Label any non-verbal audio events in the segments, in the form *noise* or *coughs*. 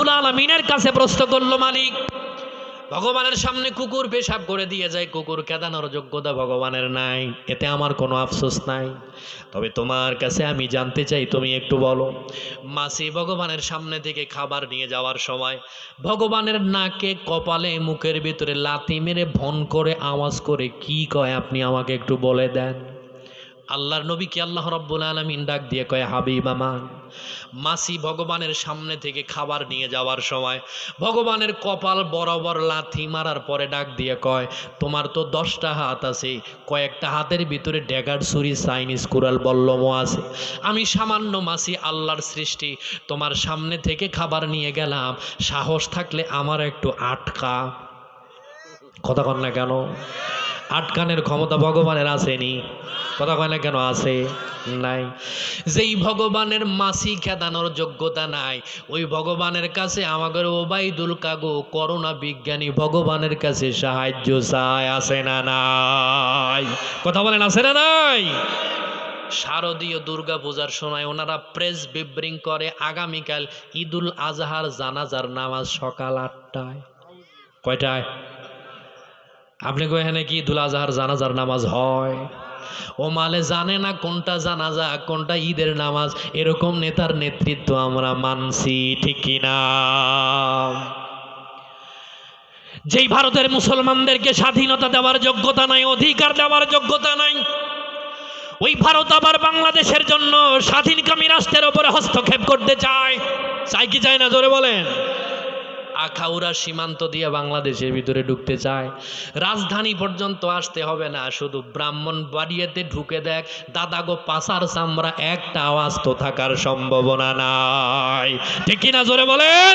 রব্বুল আলমিনের কাছে প্রশ্ন করল, মালিক, ভগবানের সামনে কুকুর পেশাব করে দিয়ে যায়, কুকুর কেদানোর যোগ্যতা ভগবানের নাই, এতে আমার কোনো আফসোস নাই। তবে তোমার কাছে আমি জানতে চাই, তুমি একটু বলো, মাসি ভগবানের সামনে থেকে খাবার নিয়ে যাওয়ার সময় ভগবানের নাকে, কপালে, মুখের ভিতরে লাথি মেরে ভন করে আওয়াজ করে কি কয়, আপনি আমাকে একটু বলে দেন। আল্লাহর নবীকে আল্লাহ রব্বুল আলমিন ডাক দিয়ে কয়, হাবিব আমার। মাসি ভগবানের সামনে থেকে খাবার নিয়ে যাওয়ার সময় ভগবানের কপাল বরাবর লাথি মারার পরে ডাক দিয়ে কয়, তোমার তো দশটা হাত আছে, কয়েকটা হাতের ভিতরে ড্যাগার ছুরি, চাইনিজ কুরাল বল্লমও আছে। আমি সামান্য মাসি আল্লাহর সৃষ্টি, তোমার সামনে থেকে খাবার নিয়ে গেলাম, সাহস থাকলে আমার একটু আটকা। কথা কন না কেন? আটকানের ক্ষমতা ভগবানের আসেনি। কথা কয় না কেন আছে? নাই। যেই ভগবানের মাসি খেদানোর যোগ্যতা নাই, ওই ভগবানের কাছে আমাদের ওবাইদুল কাগো করোনা বিজ্ঞানী ভগবানের কাছে সাহায্য চায়, আছে না নাই? কথা বলেন, আছে না নাই? শারদীয় দুর্গা পূজার সময় ওনারা প্রেস বিব্রিং করে, আগামীকাল ঈদুল আজহার জানাজার নামাজ সকাল আটটায়। কয়টায়? আপনি কো এখানে কি ঈদুল আজহার জানাজার নামাজ হয়? ও মালে জানে না কোনটা জানাজা, কোনটা ঈদের নামাজ, এরকম নেতার নেতৃত্ব আমরা মানছি, ঠিক কিনা যেই ভারতের মুসলমানদেরকে স্বাধীনতা দেওয়ার যোগ্যতা নাই, অধিকার দেওয়ার যোগ্যতা নাই, ওই ভারত আবার বাংলাদেশের জন্য স্বাধীনকামী রাষ্ট্রের ওপরে হস্তক্ষেপ করতে চায়। চাই কি চায় না, জোরে বলেন। আখাউড়া সীমান্ত দিয়ে বাংলাদেশের ভিতরে ঢুকতে চায়। রাজধানী পর্যন্ত আসতে হবে না, শুধু ব্রাহ্মণ বাড়িয়েতে ঢুকে দেখ দাদা গো পাশার চামড়া একটা আওয়াজ তো থাকার সম্ভাবনা নাই। ঠিক কিনা জোরে বলেন?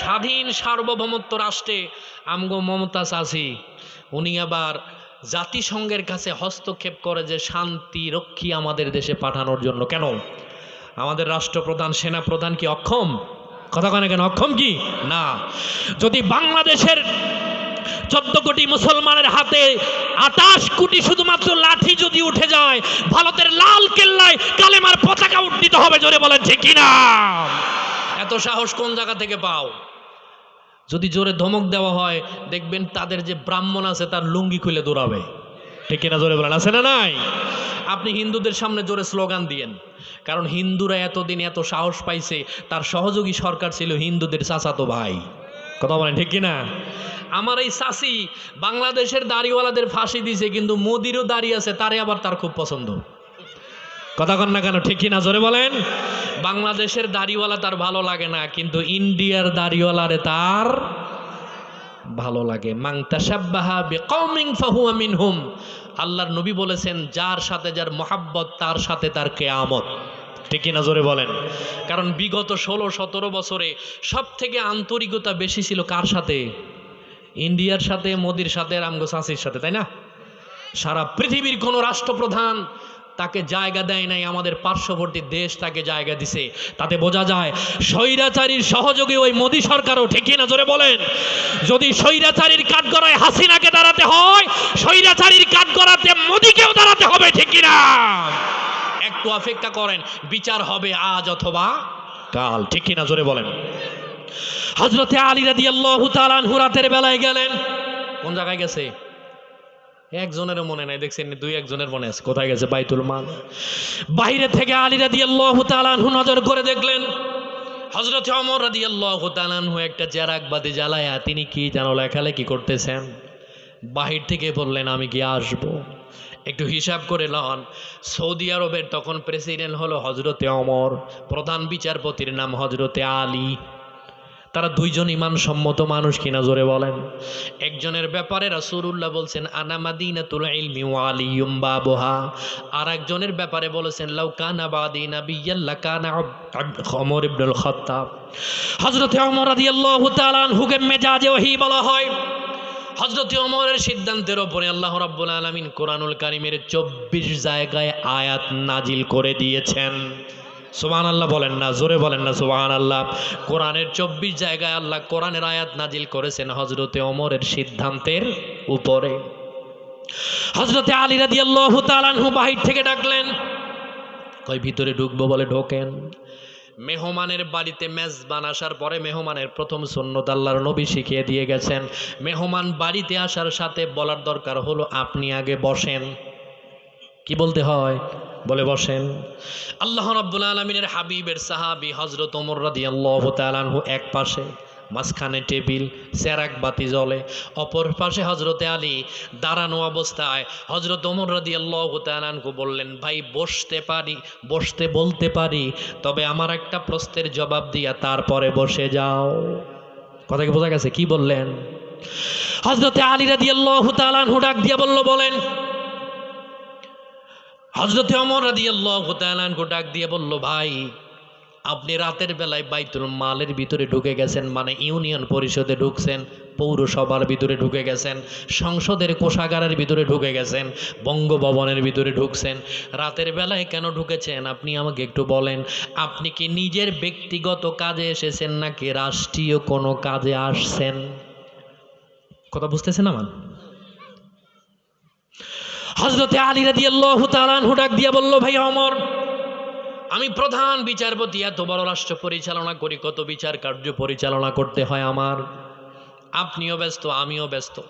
স্বাধীন সার্বভৌমত্ব রাষ্ট্রে আমগো মমতা চাষি উনি আবার জাতিসংঘের কাছে হস্তক্ষেপ করে যে শান্তি রক্ষী আমাদের দেশে পাঠানোর জন্য। কেন? আমাদের রাষ্ট্রপ্রধান, সেনাপ্রধান কি অক্ষম? কথা কেন কেন? অক্ষম কি? না। যদি বাংলাদেশের চোদ্দ কোটি মুসলমানের হাতে আটাশ কোটি শুধুমাত্র লাঠি যদি উঠে যায়, ভারতের লাল কেল্লায় কালেমার পতাকা উড্ডিত হবে, জোরে বলেন, ঠিক কিনা? এত সাহস কোন জায়গা থেকে পাও? যদি জোরে ধমক দেওয়া হয়, দেখবেন তাদের যে ব্রাহ্মণ আছে, তার লুঙ্গি খুলে দৌড়াবে। ঠিক কিনা জোরে বলেন, আছে না নাই? আপনি হিন্দুদের সামনে জোরে স্লোগান দিয়েন। কারণ হিন্দুরা এতদিন এত সাহস পাইছে, তার সহযোগী সরকার ছিল হিন্দুদের চাচাতো ভাই। কথা বলেন, ঠিক কিনা? আমার এই চাষি বাংলাদেশের দাড়িওয়ালাদের ফাঁসি দিছে, কিন্তু মোদিরও দাড়ি আছে, তারে আবার তার খুব পছন্দ। কথা কন না কেন, ঠিক কিনা জোরে বলেন? বাংলাদেশের দাড়িওয়ালা তার ভালো লাগে না, কিন্তু ইন্ডিয়ার দাড়িওয়ালারে তার ভালো লাগে। বিকৌমিং আল্লাহর নবী বলেছেন, যার সাথে যার মোহাব্বত, তার সাথে তার কেয়ামত। ঠিকই কিনা জোরে বলেন? কারণ বিগত ষোলো, সতেরো বছরে সব থেকে আন্তরিকতা বেশি ছিল কার সাথে? ইন্ডিয়ার সাথে, মোদির সাথে রামগো সাঁসির সাথে, তাই না? সারা পৃথিবীর কোনো রাষ্ট্রপ্রধান তাকে জায়গা দেয় নাই, আমাদের পার্শ্ববর্তী দেশ তাকে জায়গা দিছে। তাতে বোঝা যায়, স্বৈরাচারীর সহযোগী ওই মোদী সরকারও ঠিকই না জোরে বলেন। যদি স্বৈরাচারীর কাঠগড়ায় হাসিনাকে দাঁড়াতে হয়, স্বৈরাচারীর কাঠগড়াতে মোদীকেও দাঁড়াতে হবে ঠিকই না একটু অপেক্ষা করেন, বিচার হবে আজ অথবা কাল, ঠিক কিনা? জোরে বলেন। হজরতে আলী রাদি আল্লাহ তালানহু রাতের বেলায় গেলেন। কোন জায়গায় গেছে? একজনেরও মনে নাই, দেখছেন দুই একজনের মনে আছে। কোথায় গেছে বাইতুল মাল? বাইরে থেকে আলী রাদি আল্লাহ তালানহু নজর করে দেখলেন হজরত অমর রাদি আল্লাহ তালানহু একটা চেরাকবাদি জ্বালায়া, তিনি কি যেন লেখালেখি করতেছেন? বাহির থেকে বললেন, আমি কি আসব। একটু হিসাব করে লন, সৌদি আরবের তখন প্রেসিডেন্ট হলো হজরতে অমর প্রধান বিচারপতির নাম হজরতে আলী। তারা দুইজন ইমানসম্মত মানুষ কিনা জোরে বলেন। একজনের ব্যাপারে রাসুরুল্লাহ বলছেন, আনা মাদিনাতুল ইলমি ওয়া আলিয়ুম বাবুহা। আর একজনের ব্যাপারে বলেছেন, লাউ কানা বাদি নাবিয়্যাল লাকানা ওমর ইবনুল খাত্তাব। হযরতে ওমর রাদিয়াল্লাহু তাআলা আনহুকে মেজাজে ওহী বলা হয়। হজরত ওমরের সিদ্ধান্তের ওপরে আল্লাহ রাব্বুল আলামিন কোরআনুল কারিমের চব্বিশ জায়গায় আয়াত নাজিল করে দিয়েছেন। সুবহান আল্লাহ বলেন না, জোরে বলেন না সুবহান আল্লাহ কোরআনের চব্বিশ জায়গায় আল্লাহ কোরআনের আয়াত নাজিল করেছেন হজরতে ওমরের সিদ্ধান্তের উপরে। হজরতে আলী রাদি আল্লাহ তালানহু বাহির থেকে ডাকলেন কই ভিতরে ঢুকবো বলে ঢোকেন। মেহমানের বাড়িতে মেজবান আসার পরে মেহমানের প্রথম সুন্নত আল্লাহর নবী শিখিয়ে দিয়ে গেছেন। মেহমান বাড়িতে আসার সাথে বলার দরকার হলো আপনি আগে বসেন। কি বলতে হয়? বলে বসেন, আল্লাহ রাব্বুল আলমিনের হাবিবের সাহাবি হজরত ওমর রাদিয়াল্লাহু তাআলা আনহু এক পাশে, মাঝখানে টেবিল চেরাক বাতি জ্বলে, অপর পাশে হজরতে আলী দাঁড়ানো অবস্থায় হজরত ওমর রাদিয়াল্লাহু তাআলা আনহু বললেন, ভাই, বসতে পারি, বসতে বলতে পারি, তবে আমার একটা প্রশ্নের জবাব দিয়া তারপরে বসে যাও। কথা কি বোঝা গেছে? কি বললেন? হজরতে আলী রাদিয়াল্লাহু তাআলা আনহু ডাক দিয়ে বলল, বলেন হজরতে অমর রাদি আল্লাহ ডাক দিয়ে বলল, ভাই, আপনি রাতের বেলায় বাইতুল মালের ভিতরে ঢুকে গেছেন মানে ইউনিয়ন পরিষদে ঢুকছেন, পৌরসভার ভিতরে ঢুকে গেছেন, সংসদের কোষাগারের ভিতরে ঢুকে গেছেন, বঙ্গভবনের ভিতরে ঢুকছেন, রাতের বেলায় কেন ঢুকেছেন? আপনি আমাকে একটু বলেন, আপনি কি নিজের ব্যক্তিগত কাজে এসেছেন নাকি রাষ্ট্রীয় কোনো কাজে আসছেন? কথা বুঝতেছেন আমার? হজরতে আলী রাদি আল্লাহ তালানহু ডাক দিয়া বলল, ভাই অমর, আমি প্রধান বিচারপতি, এত বড় রাষ্ট্র পরিচালনা করি, কত বিচার কার্য পরিচালনা করতে হয় আমার। আপনিও ব্যস্ত, আমিও ব্যস্ত।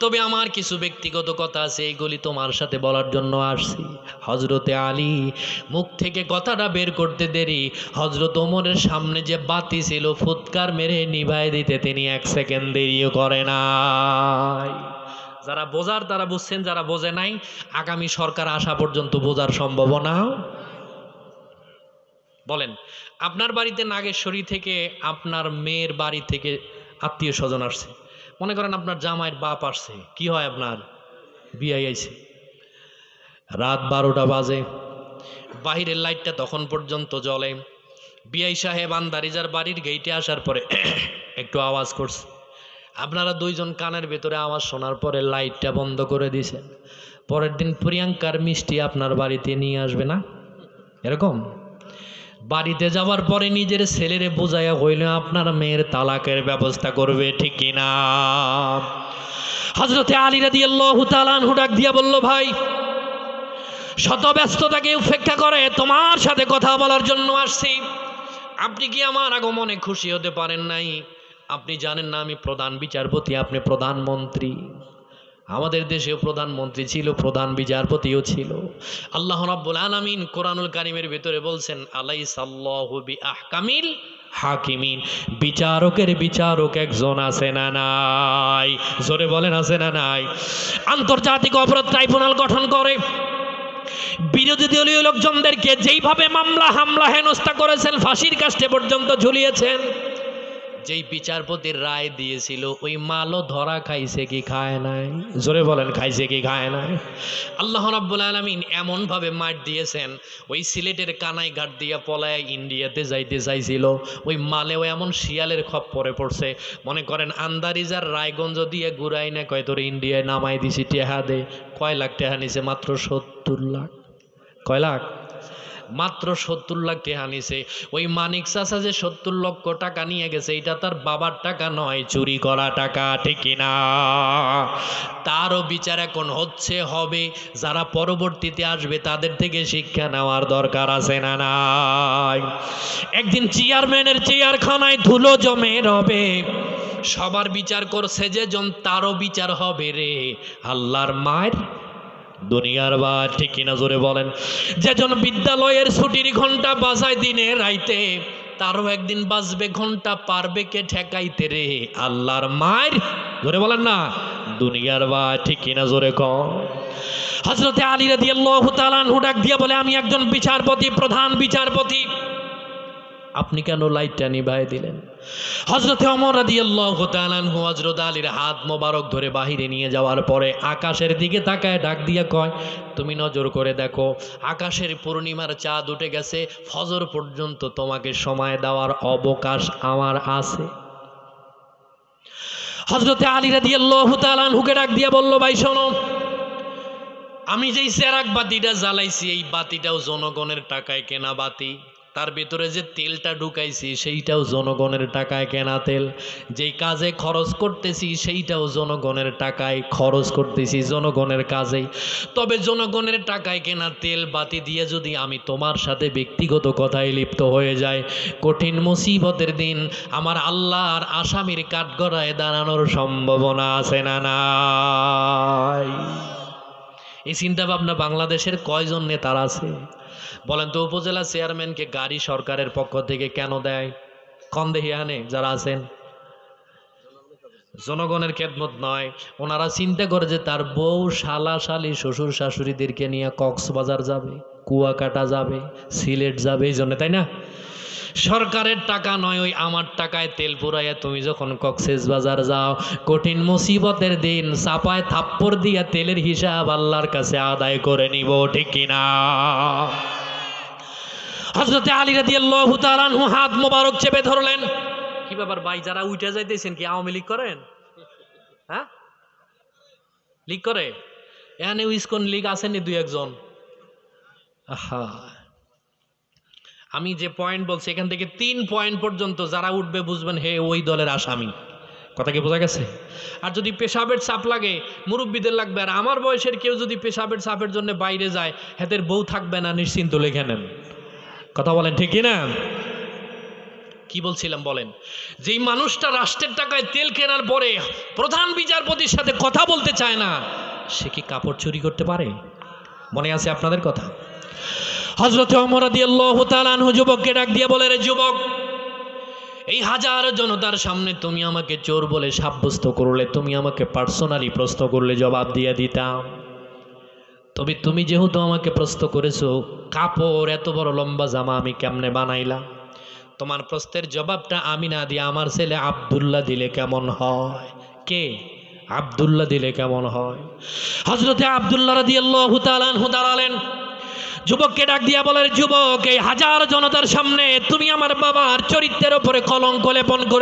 তবে আমার কিছু ব্যক্তিগত কথা আছে, এইগুলি তোমার সাথে বলার জন্য আসছি। হজরতে আলী, মুখ থেকে কথাটা বের করতে দেরি। হজরত ওমরের সামনে যে বাতি ছিল, ফুৎকার মেরে নিভাই দিতে তিনি এক সেকেন্ড দেরিও করে নাই। যারা বোঝার, তারা বুঝছেন, যারা বোঝে নাই, আগামী সরকার আসা পর্যন্ত বোঝার সম্ভাবনা। বলেন, আপনার বাড়িতে নাগেশ্বরী থেকে আপনার মেয়ের বাড়ি থেকে আত্মীয় স্বজন আসছে। মনে করেন আপনার জামাইয়ের বাপ আসছে। কি হয় আপনার? বিয়াই আইছে রাত বারোটা বাজে। বাহিরের লাইটটা তখন পর্যন্ত জ্বলে। বিআই সাহেব আন্দারিজার বাড়ির গেইটে আসার পরে *coughs* একটু আওয়াজ করছে। আপনারা দুইজন কানের ভেতরে আওয়াজ শোনার পরে লাইটটা বন্ধ করে দিয়েছেন। পরের দিন প্রিয়াঙ্কার মিষ্টি আপনার বাড়িতে নিয়ে আসবে না? এরকম? বাড়িতে যাওয়ার পরে নিজের ছেলেরে বোঝাইয়া হইলে আপনার মেয়ের তালাকের ব্যবস্থা করবে, ঠিক কিনা হজরতে আলী রাদি আল্লাহ তালানহু ডাক দিয়া বলল, ভাই, শত ব্যস্ততাকে উপেক্ষা করে তোমার সাথে কথা বলার জন্য আসছি। আপনি কি আমার আগমনে খুশি হতে পারেন নাই? আপনি জানেন না, আমি প্রধান বিচারপতি, আপনি প্রধানমন্ত্রী আমাদের দেশেও প্রধানমন্ত্রী ছিল, প্রধান বিচারপতিও ছিল। আল্লাহ রাব্বুল আলামিন কোরআনুল কারিমের ভিতরে বলছেন আলাইসাল্লাহু বিআহকামিল হাকিমিন। বিচারকের বিচারক একজন আছে না নাই? জোরে বলেন, আছে না নাই? আন্তর্জাতিক অপরাধ ট্রাইব্যুনাল গঠন করে। বিরোধী দলীয় লোকজনদেরকে যেইভাবে মামলা হামলা হেনস্থা করেছেন, ফাঁসির কাস্টে পর্যন্ত ঝুলিয়েছেন। যেই বিচারপতির রায় দিয়েছিল, ওই মালও ধরা খাইছে কি খায় নাই? জোরে বলেন, খাইছে কি খায় নাই? আল্লাহ রাব্বুল আলামিন এমনভাবে মার দিয়েছেন, ওই সিলেটের কানাই ঘাট দিয়া পলায় ইন্ডিয়াতে যাইতে চাইছিল, ওই মালেও এমন শিয়ালের খপ পরে পড়ছে। মনে করেন, আন্দারিজার রায়গঞ্জ দিয়ে ঘুরাই না, কয় তোর ইন্ডিয়ায় নামাই দিছি টেহা দে, কয় লাখ টেহা নিছে মাত্র সত্তর লাখ? কয় লাখ? মাত্র সত্তর লাখ টাকা নিছে। ওই মানিক চাষা যে সত্তর লক্ষ টাকা নিয়ে গেছে, এটা তার বাবার টাকা নয়, চুরি করা টাকা, ঠিক না তারও বিচার এখন হচ্ছে, হবে। যারা পরবর্তীতে আসবে, তাদের থেকে শিক্ষা নেওয়ার দরকার আছে না নাই? একদিন চেয়ারম্যানের চেয়ারখানায় ধুলো জমে রবে। সবার বিচার করছে যে জন, তারও বিচার হবে রে। আল্লাহর মায়ের দুনিয়ার বা ঠিক কিনা জোরে বলেন, যেজন বিদ্যালয়ের ছুটির ঘণ্টা বাজায় দিনে রাইতে, তারও একদিন বাজবে ঘণ্টা, পারবে কে ঠেকাইতে রে? আল্লাহর মায়ের জোরে বলেন না, দুনিয়ার বা ঠিক কিনা জোরে কম। হজরতে আলী রাদি আল্লাহ তালানহু ডাক দিয়ে বলে, আমি একজন বিচারপতি, প্রধান বিচারপতি। আপনি কেন লাইটটা নিভাই দিলেন? হজরতে অমর রাদি আল্লাহ হজরত আলীর হাত মোবারক ধরে বাহিরে নিয়ে যাওয়ার পরে আকাশের দিকে তাকায়, ডাক দিয়ে কয়, তুমি নজর করে দেখো, আকাশের পূর্ণিমার চাঁদ উঠে গেছে, ফজর পর্যন্ত তোমাকে সময় দেওয়ার অবকাশ আমার আছে। হজরতে আলী রাদি আল্লাহ তালানহুকে ডাক দিয়ে বলল, ভাই, শোনো, আমি যেই সেরাক বাতিটা জ্বালাইছি, এই বাতিটাও জনগণের টাকায় কেনা বাতি। তার ভিতরে যে তেলটা ঢুকাইছি, সেইটাও জনগণের টাকায় কেনা তেল। যেই কাজে খরচ করতেছি, সেইটাও জনগণের টাকায় খরচ করতেছি, জনগণের কাজেই। তবে জনগণের টাকায় কেনা তেল বাতি দিয়ে যদি আমি তোমার সাথে ব্যক্তিগত কথায় লিপ্ত হয়ে যাই, কঠিন মুসিবতের দিন আমার আল্লাহর আসামির কাঠগড়ায় দাঁড়ানোর সম্ভাবনা আছে না এই চিন্তা ভাবনা বাংলাদেশের কয়জন নেতার আছে? বলেন তো, উপজেলা চেয়ারম্যানকে গাড়ি সরকারের পক্ষ থেকে কেন দেয়? আনে যারা আছেন? জনগণের খেদমত নয়। ওনারা চিন্তা করে যে তার বউ শালা শালি শ্বশুর শাশুড়িদেরকে নিয়ে কক্সবাজার যাবে, কুয়াকাটা যাবে, সিলেট যাবে, এই জন্য, তাই না? সরকারের টাকা নয়, ওই আমার টাকায় তেল পুরাইয়া তুমি যখন কক্সেস বাজার যাও, কঠিন মুসিবতের দিন চাপায় থাপ্পড় দিয়া তেলের হিসাব আল্লাহর কাছে আদায় করে নিব, ঠিক কিনা? হজরতে আলী রাদি আল্লাহ হাত মোবারক চেপে ধরলেন। কি ব্যাপার ভাই, যারা উঠে যাইতেছেন কি আওয়ামী লীগ করেন? হ্যাঁ? লীগ করে? এখানে ইসকন লীগ আসেনি দুই একজন? আহা। আমি যে পয়েন্ট বলছি, এখান থেকে তিন পয়েন্ট পর্যন্ত যারা উঠবে বুঝবেন হে ওই দলের আসামি। কথা কি বোঝা গেছে? আর যদি পেশাবের চাপ লাগে, মুরব্বীদের লাগবে। আর আমার বয়সের কেউ যদি পেশাবের চাপের জন্য বাইরে যায় হেদের বউ থাকবে না, নিশ্চিন্ত লেখে নেন। কথা বলেন ঠিকই না কি বলছিলাম বলেন? যেই মানুষটা রাষ্ট্রের টাকায় তেল কেনার পরে প্রধান বিচারপতির সাথে কথা বলতে চায় না, সে কি কাপড় চুরি করতে পারে? মনে আছে আপনাদের কথা? হজরত অমর দিয়াল্লাহু তাআলাহু যুবককে ডাক দিয়ে বলে, রে যুবক, এই হাজার জনতার সামনে তুমি আমাকে চোর বলে সাব্যস্ত করলে, তুমি আমাকে পার্সোনালি প্রশ্ন করলে জবাব দিয়ে দিতাম। তবে তুমি যেহেতু আমাকে প্রশ্ন করেছ, কাপড় এত বড় লম্বা জামা আমি কেমনে বানাইলাম? তোমার প্রশ্নের জবাবটা আমি না দিয়ে আমার ছেলে আবদুল্লাহ দিলে কেমন হয়? কে? আবদুল্লাহ দিলে কেমন হয়? হজরতে আবদুল্লাহ আনহু দাঁড়ালেন। যুবককে ডাক দিয়া বলে, যুবক, এই হাজার জনতার সামনে তুমি আমার বাবার চরিত্রের ওপরে কলঙ্ক লেপন করে